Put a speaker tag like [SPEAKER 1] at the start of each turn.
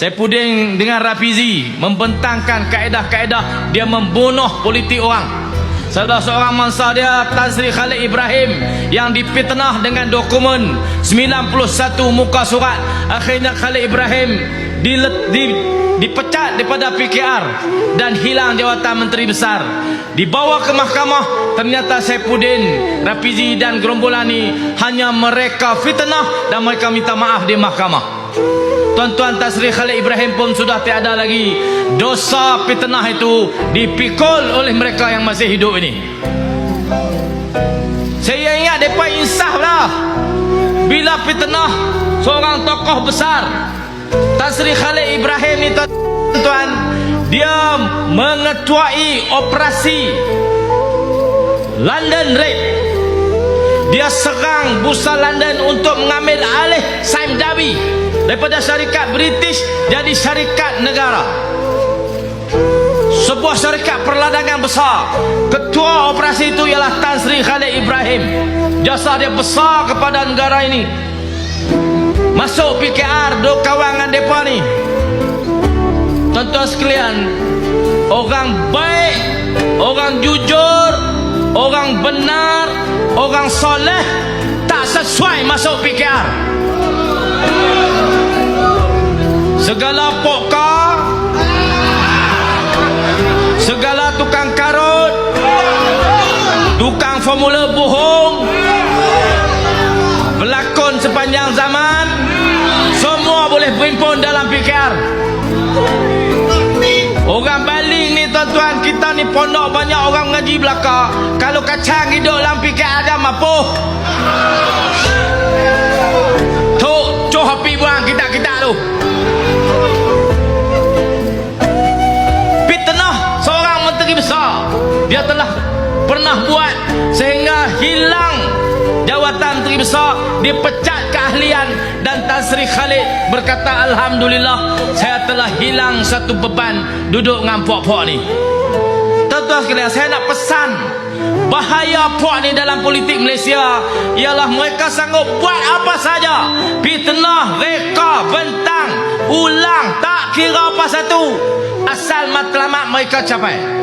[SPEAKER 1] Saifuddin dengan Rafizi membentangkan kaedah-kaedah dia membunuh politik orang. Salah seorang mangsa dia Tan Sri Khalid Ibrahim yang dipitnah dengan dokumen 91 muka surat. Akhirnya Khalid Ibrahim dilet, di, dipecat daripada PKR dan hilang jawatan menteri besar. Dibawa ke mahkamah ternyata Saifuddin, Rafizi dan gerombolan ini hanya mereka fitnah dan mereka minta maaf di mahkamah. Tuan-tuan Tasri Khalid Ibrahim pun sudah tiada lagi. Dosa fitnah itu dipikul oleh mereka yang masih hidup ini. Saya ingat mereka insaf lah. Bila fitnah seorang tokoh besar Tasri Khalid Ibrahim ni tuan-tuan Dia mengetuai operasi London Raid. Dia serang bursa London untuk mengambil alih Sime Darby daripada syarikat British jadi syarikat negara. Sebuah syarikat perladangan besar. Ketua operasi itu ialah Tan Sri Khalid Ibrahim. Jasa dia besar kepada negara ini. Masuk PKR do kawangan mereka ni. Tuan-tuan sekalian orang baik orang jujur orang benar orang soleh tak sesuai masuk PKR formula bohong. Pelakon sepanjang zaman. Semua boleh berimpun dalam PKR orang Bali ni tuan-tuan kita ni pondok banyak orang mengaji belaka. Kalau kacang hidup dalam PKR ada mampu tu cuh api buang kita-kita tu. Fitnah seorang menteri besar. Dia telah pernah buat sehingga hilang jawatan menteri besar. Dipecat keahlian. Dan Tan Sri Khalid berkata Alhamdulillah saya telah hilang satu beban duduk dengan puak-puak ni. Tuan-tuan sekalian saya nak pesan bahaya puak ni dalam politik Malaysia ialah mereka sanggup buat apa saja. Fitnah, reka, bentang ulang tak kira apa satu. Asal matlamat mereka capai